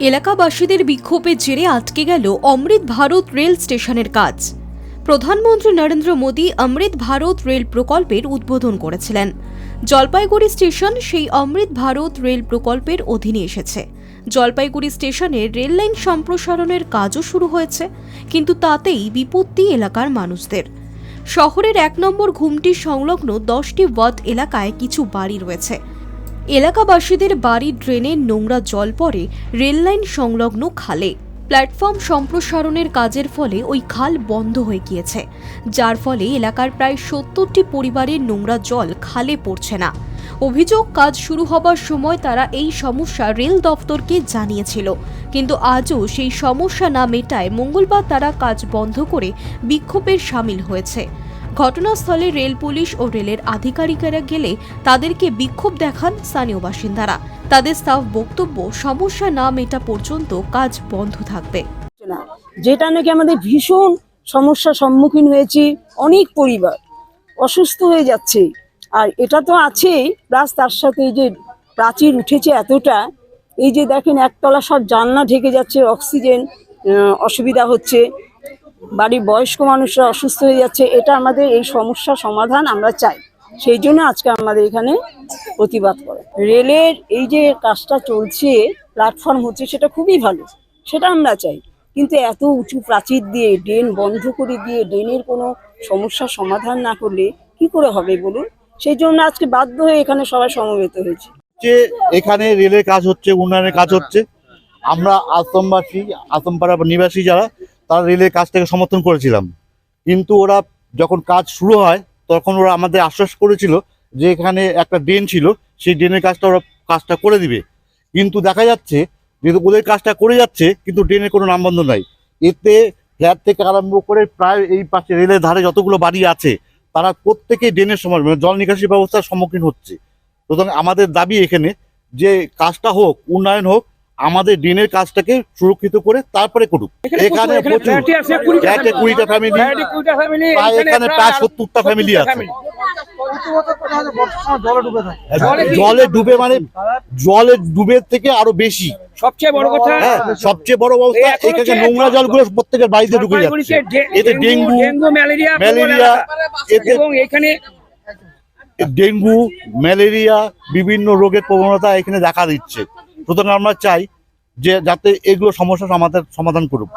এলাকাবাসীদের বিক্ষোভের জেরে আটকে গেল অমৃত ভারত রেল স্টেশনের কাজ। প্রধানমন্ত্রী নরেন্দ্র মোদী অমৃত ভারত রেল প্রকল্পের উদ্বোধন করেছিলেন। জলপাইগুড়ি স্টেশন সেই অমৃত ভারত রেল প্রকল্পের অধীনে এসেছে। জলপাইগুড়ি স্টেশনের রেল লাইন সম্প্রসারণের কাজও শুরু হয়েছে, কিন্তু তাতেই বিপত্তি এলাকার মানুষদের। শহরের এক নম্বর ঘুমটি সংলগ্ন দশটি ওয়ার্ড এলাকায় কিছু বাড়ি রয়েছে। এলাকাবাসীদের বাড়ির ড্রেনে নোংরা জল পড়ে, রেললাইন সংলগ্ন খালে। প্ল্যাটফর্ম সম্প্রসারণের কাজের ফলে ওই খাল বন্ধ হয়ে গিয়েছে, যার ফলে এলাকার প্রায় সত্তরটি পরিবারের নোংরা জল খালে পড়ছে না। অভিযোগ, কাজ শুরু হবার সময় তারা এই সমস্যা রেল দফতরকে জানিয়েছিল, কিন্তু আজও সেই সমস্যা না মেটায় মঙ্গলবার তারা কাজ বন্ধ করে বিক্ষোভের সামিল হয়েছে। ঘটনাস্থলে রেল পুলিশ ও রেলের আধিকারিকেরা গেলে তাদেরকে বিক্ষোভ দেখান স্থানীয় বাসিন্দারা। তাদের স্টাফ বক্তব্য, সমস্যা না মেটা পর্যন্ত কাজ বন্ধ থাকবে। যেটা নাকি আমাদের ভীষণ সমস্যার সম্মুখীন হয়েছি, অনেক পরিবার অসুস্থ হয়ে যাচ্ছে। আর এটা তো আছেই, প্লাস তার সাথে এই যে প্রাচীর উঠেছে এতটা, এই যে দেখেন একতলা সব জানলা ঢেকে যাচ্ছে, অক্সিজেন অসুবিধা হচ্ছে। বাড়ির বয়স্ক মানুষরা অসুস্থ হয়ে যাচ্ছে, এটা আমাদের এই সমস্যা সমাধান আমরা চাই। সেই জন্য আজকে আমাদের এখানে প্রতিবাদ করে। রেলের এই যে কাজটা চলছে প্ল্যাটফর্ম হচ্ছে, সেটা খুবই ভালো, সেটা আমরা চাই। কিন্তু এত উঁচু প্রাচীর দিয়ে ড্রেন বন্ধ করে দিয়ে ড্রেনের কোনো সমস্যার সমাধান না করলে কি করে হবে বলুন? সেই জন্য আজকে বাধ্য হয়ে এখানে সবাই সমবেত হয়েছে। যে এখানে রেলের কাজ হচ্ছে, উন্নয়নের কাজ হচ্ছে, আমরা আসামবাসী, আসামপাড়া নিবাসী যারা তারা রেলের কাজটাকে সমর্থন করেছিলাম। কিন্তু ওরা যখন কাজ শুরু হয়, তখন ওরা আমাদের আশ্বাস করেছিল যে এখানে একটা ড্রেন ছিল, সেই ড্রেনের কাজটা ওরা কাজটা করে দিবে। কিন্তু দেখা যাচ্ছে যে ওদের কাজটা করে যাচ্ছে, কিন্তু ড্রেনের কোনো নামবন্ধ নাই। এতে ফ্ল্যাট থেকে আরম্ভ করে প্রায় এই পাশে রেলের ধারে যতগুলো বাড়ি আছে, তারা প্রত্যেকেই ড্রেনের সময় মানে জল নিকাশি ব্যবস্থার সম্মুখীন হচ্ছে। সুতরাং আমাদের দাবি এখানে যে কাজটা হোক, উন্নয়ন হোক আমাদের ড্রেনের কাজটাকে সুরক্ষিত করে তারপরে করুক। এখানে কুড়িটা ফ্যামিলি এখানে প্রায় সত্তরটা ফ্যামিলি আছে। জলে ডুবে মানে জলে ডুবে থেকে আরও বেশি। সবচেয়ে বড় কথা হ্যাঁ সবচেয়ে বড় অবস্থা এখানে হচ্ছে নোংরা জলগুলো প্রত্যেকের বাড়িতে ঢুকে যাচ্ছে। এতে ডেঙ্গু ম্যালেরিয়া ম্যালেরিয়া এবং এখানে ডেঙ্গু ম্যালেরিয়া বিভিন্ন রোগের প্রবণতা এখানে দেখা দিচ্ছে। সুতরাং আমরা চাই যে যাতে এগুলো সমস্যা সমাধান সমাধান করুক।